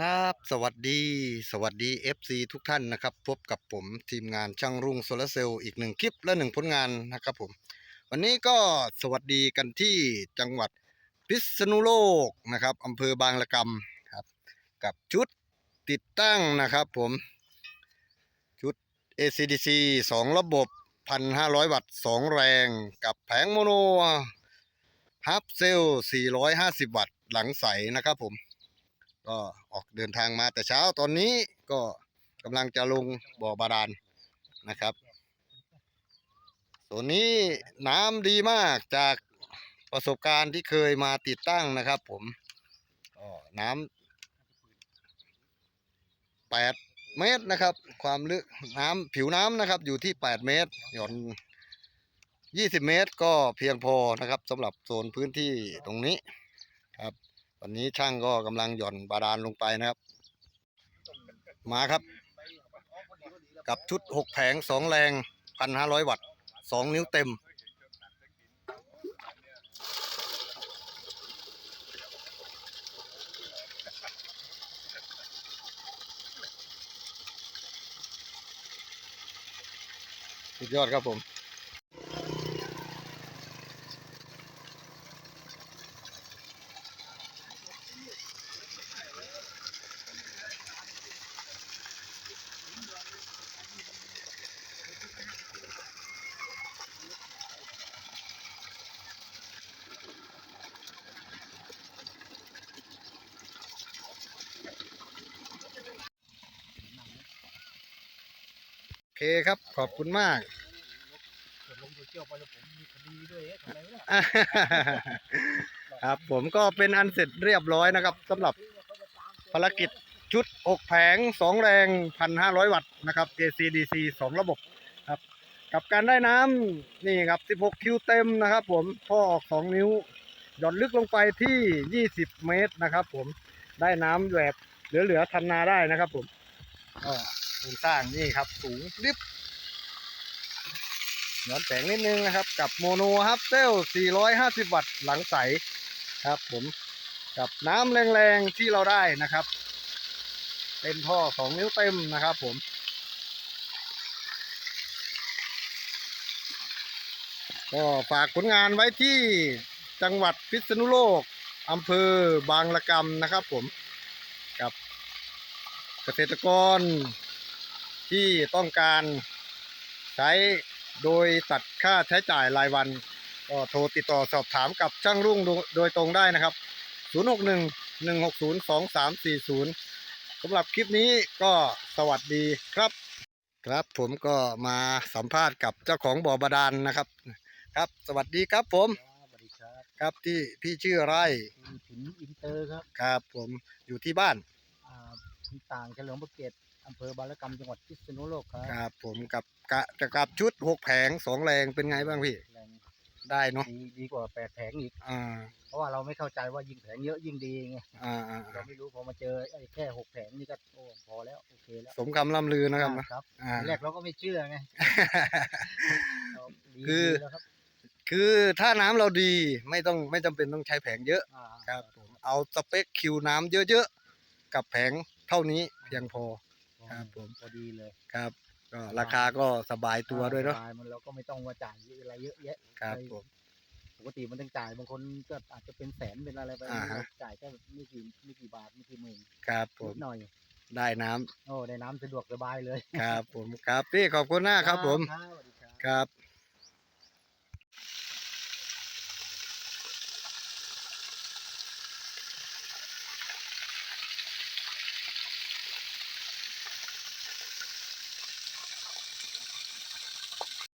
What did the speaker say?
ครับสวัสดี สวัสดี FC ทุกท่านนะครับ พบกับผมทีมงานช่างรุ่งโซลาร์เซลล์อีกหนึ่งคลิปและหนึ่งผลงานนะครับผมวันนี้ก็สวัสดีกันที่จังหวัดพิษณุโลกนะครับอำเภอบางละกำครับ กับชุดติดตั้งนะครับผมชุด ACDC 2 ระบบ 1,500 วัตต์ 2 แรงกับแผงโมโนฮับเซล450 วัตต์หลังใสนะครับผม ก็ออกเดินทางมาแต่เช้าตอนนี้ก็กำลังจะลงบ่อบาดาลนะครับตัวนี้น้ำดีมากจากประสบการณ์ที่เคยมาติดตั้งนะครับ ผมก็น้ำแปดเมตรนะครับ ความลึกน้ำผิวน้ำนะครับ อยู่ที่แปดเมตร หย่อนยี่สิบเมตรก็เพียงพอนะครับสำหรับโซนพื้นที่ตรงนี้ครับ อนนี้ช่างก็กำลังหย่อนบาดาลลงไปนะครับ มาครับ กับชุดหกแผงสองแรงพันห้าร้อยวัตต์สองนิ้วเต็ม สุดยอดครับผม เคครับขอบคุณมากลงโซเชียลไปแล้วผมมีคดีด้วยเอ๊ะทำไมวะเนี่ยครับผมก็เป็นอันเสร็จเรียบร้อยนะครับสำหรับภารกิจชุด6แผง2แรง1,500วัตต์นะครับ ACDC 2ระบบครับ กับการได้น้ำนี่ครับ16คิวเต็มนะครับ ผมท่อออก2นิ้วหย่อนลึกลงไปที่20เมตรนะครับ ผมได้น้ำแบบเหลือๆทำนาได้นะครับ ผมก็โครงสร้างนี่ครับ สูงลิบย้อนแสงนิดนึงนะครับ กับโมโนฮับเซล450 วัตต์หลังใสครับ ผมกับน้ำแรงๆที่เราได้นะครับเป็นท่อ2นิ้วเต็มนะครับผมก็ฝากผลงานไว้ที่จังหวัดพิษณุโลกอำเภอบางละกำนะครับผมกับเกษตรกร ที่ต้องการใช้โดยตัดค่าใช้จ่ายรายวัน ก็โทรติดต่อสอบถามกับช่างรุ่งโดโดยตรงได้นะครับ 061 160 2340สำหรับคลิปนี้ก็สวัสดีครับ ครับผมก็มาสัมภาษณ์กับเจ้าของบ่อบาดาลนะครับ ครับ สวัสดีครับผมสวัสดีครับครับที่พี่ชื่ออะไรคุณผินอินเตอร์ครับครับผมอยู่ที่บ้านอ่าที่ต่างเฉลิมพระเกียรติ อำเภอบางละกำจังหวัดพิษณุโลกครับครับผมกับกะกับชุดหกแผงสองแรงเป็นไงบ้างพี่แรงได้เนาะดีดีกว่าแปดแผงอีก อ่า เพราะว่าเราไม่เข้าใจว่ายิ่งแผงเยอะยิ่งดีไงอ่าอ่าเราไม่รู้พอมาเจอไอ้แค่หกแผงนี่ก็โอ้พอแล้วโอเคแล้วสมคำล่ำลือนะครับนะครับอ่าทีแรกเราก็ไม่เชื่อไงเราดีคือดีแล้วครับคือถ้าน้ำเราดีไม่ต้องไม่จำเป็นต้องใช้แผงเยอะอ่าครับผมเอาสเปคคิวน้ำเยอะๆกับแผงเท่านี้เพียงพอ ครับผม พอดีเลยครับ ก็ราคาก็สบายตัวด้วยเนาะ สบมันเราก็ไม่ต้องมาจ่ายอะไรเยอะแยะครับผม ปกติมันต้องจ่ายบางคนก็อาจจะเป็นแสนเป็นอะไรไปอ่าฮะเราจ่ายแค่ไม่กี่ไม่กี่บาทไม่กี่หมื่นครับผนิมดหน่อยได้น้ำโอ้ได้น้ำสะดวกสบายเลยครับผม ครับพี่ขอบคุณมากครับผม ครับสวัสดีครับ ครับ